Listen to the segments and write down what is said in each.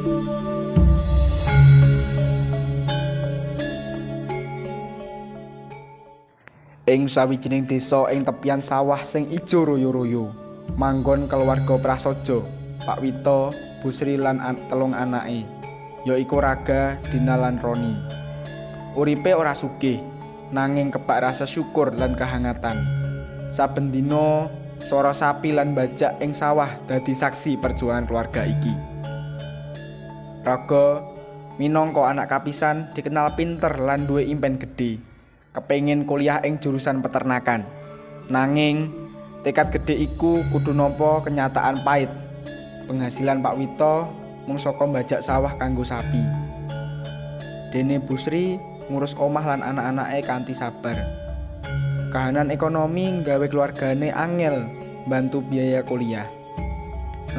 Ing sawijining desa ing tepian sawah sing ijo royo-royo, manggon keluarga prasaja, Pak Wito, Bu Sri lan an telung anake, yaiku Raga, Dina lan Roni. Uripe ora sugih, nanging kebak rasa syukur lan kehangatan. Saben dina swara sapi lan bajak ing sawah dadi saksi perjuangan keluarga iki. Raga minangka anak kapisan dikenal pinter lan duwe impen gedhe. Kepengin kuliah ing jurusan peternakan. Nanging tekad gedhe iku kudu nampa kenyataan pahit. Penghasilan Pak Wito mung saka mbajak sawah kanggo sapi. Dene Bu Sri ngurus omah lan anak-anake kanthi sabar. Kahanan ekonomi nggawe keluargane angel bantu biaya kuliah.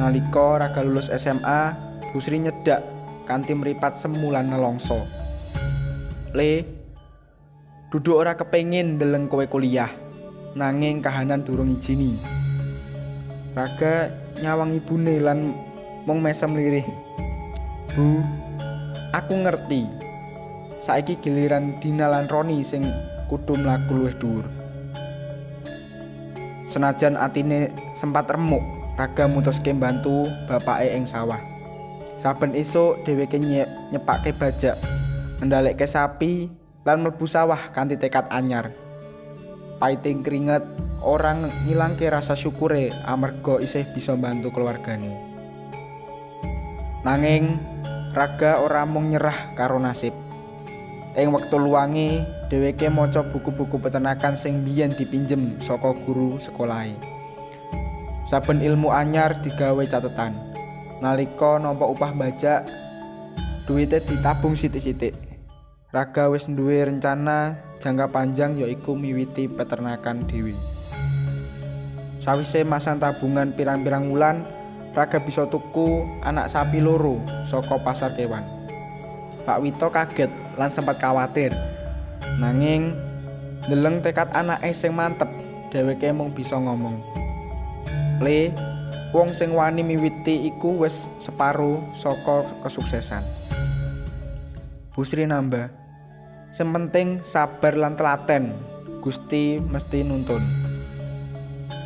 Nalika Raga lulus SMA, Bu Sri nyedak kanthi mripat semu lan nelongso. Le, duduk ora kepengin ndeleng kowe kuliah, nanging kahanan durung ijini. Raga nyawang ibune lan mung mesem lirih. Bu, aku ngerti. Saiki giliran Dina lan Roni sing kudu mlaku luwih dhuwur. Senajan atine sempat remuk, Raga mutuske bantu bapake ing sawah. Saben esuk dheweke nye nyepake bajak, ngendhaleke sapi lan mlebu sawah kanthi tekad anyar. Paiting keringet orang ngilangke rasa syukure amarga isih bisa bantu keluargane. Nanging Raga ora mung nyerah karo nasib. Ing wektu luwange dheweke maca buku-buku peternakan sing biyen dipinjem saka guru sekolahe. Saben ilmu anyar digawe catetan. Nalika nampa upah bajak, duwite ditabung sithik-sithik. Raga wis duwe rencana jangka panjang yaiku miwiti peternakan dhewe. Sawise masang tabungan pirang-pirang wulan, Raga bisa tuku anak sapi loro saka pasar kewan. Pak Wito kaget lan sempat khawatir. Nanging ndeleng tekad anake sing mantep, dheweke mung bisa ngomong. Le, wong sing wani miwiti iku wis separo saka kesuksesan. Bu Sri nambah, Sementing sabar lan telaten, Gusti mesti nuntun.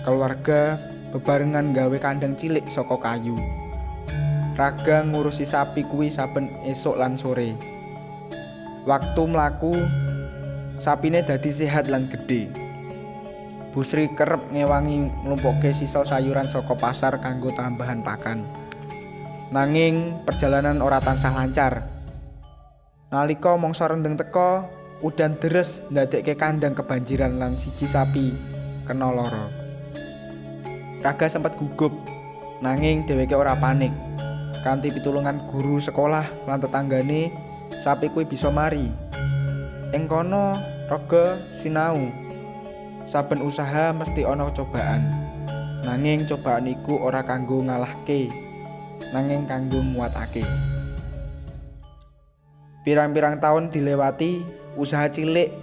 Keluarga bebarengan gawe kandang cilik saka kayu. Raga ngurusi sapi kuwi saben esuk lan sore. Waktu mlaku sapine dadi sehat lan gedhe. Busri kerep ngewangi nglumpukke sisa sayuran saka pasar kanggo tambahan pakan. Nanging perjalanan ora tansah lancar. Nalika mangsa rendeng teka, udan deres ndadekke kandang kebanjiran lan siji sapi kena lara. Raga sempat gugup, nanging dheweke ora panik. Kanthi pitulungan guru sekolah lan tetanggane, sapi kuwi bisa mari. Ing kono, sinau. Saben usaha mesti ana cobaan. Nanging cobaan iku ora kanggo ngalahke, nanging kanggo nguatake. Pirang-pirang tahun dilewati, usaha cilik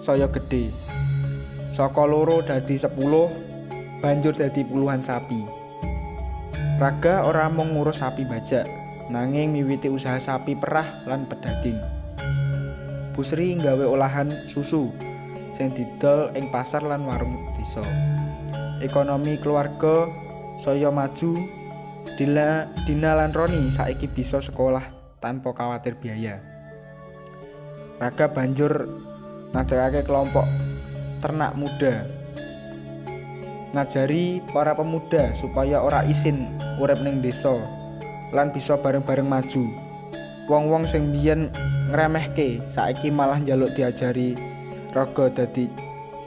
saya gede. Saka loro dadi 10, banjur dadi puluhan sapi. Raga ora mung ngurus sapi bajak, nanging miwiti usaha sapi perah lan pedaging. Busri nggawe olahan susu sing didol ing pasar lan warung desa. Ekonomi keluarga saya maju, Dila, Dina lan Roni saiki bisa sekolah tanpa khawatir biaya. Raga banjur ngadekake kelompok ternak muda. Ngajari para pemuda supaya ora isin urip ning desa lan bisa bareng-bareng maju. Wong-wong sing biyen ngremehke saiki malah njaluk diajari raga dadi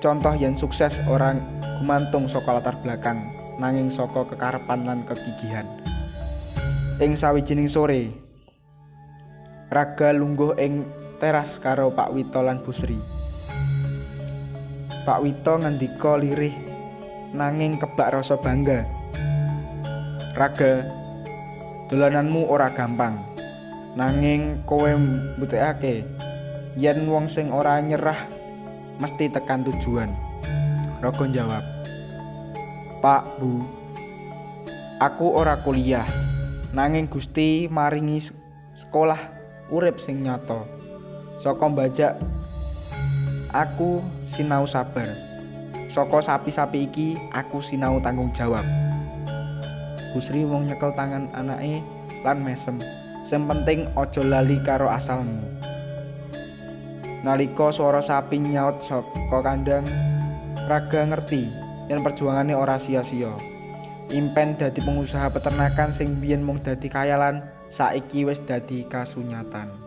contoh yen sukses orang gumantung saka latar belakang nanging saka kekarepan lan kegigihan. Ing sawijining sore, Raga lungguh ing teras karo Pak Wito lan Busri. Pak Wito ngendika lirih nanging kebak rasa bangga. Raga, dolananmu ora gampang. Nanging kowe mbuktekake yen wong sing ora nyerah mesti tekan tujuan. Raga jawab, "Pak, Bu, aku ora kuliah. Nanging Gusti maringi sekolah urip sing nyata. Saka bajak aku sinau sabar. Saka sapi-sapi iki aku sinau tanggung jawab. Gusri wong nyekel tangan anake lan mesem. Sing penting lali karo asalmu. Nalika swara sapi nyaut saka kandang, Raga ngerti yen perjuangane ora sia-sia. Impen dadi pengusaha peternakan sing biyen mung dadi kayalan, saiki wis dadi kasunyatan.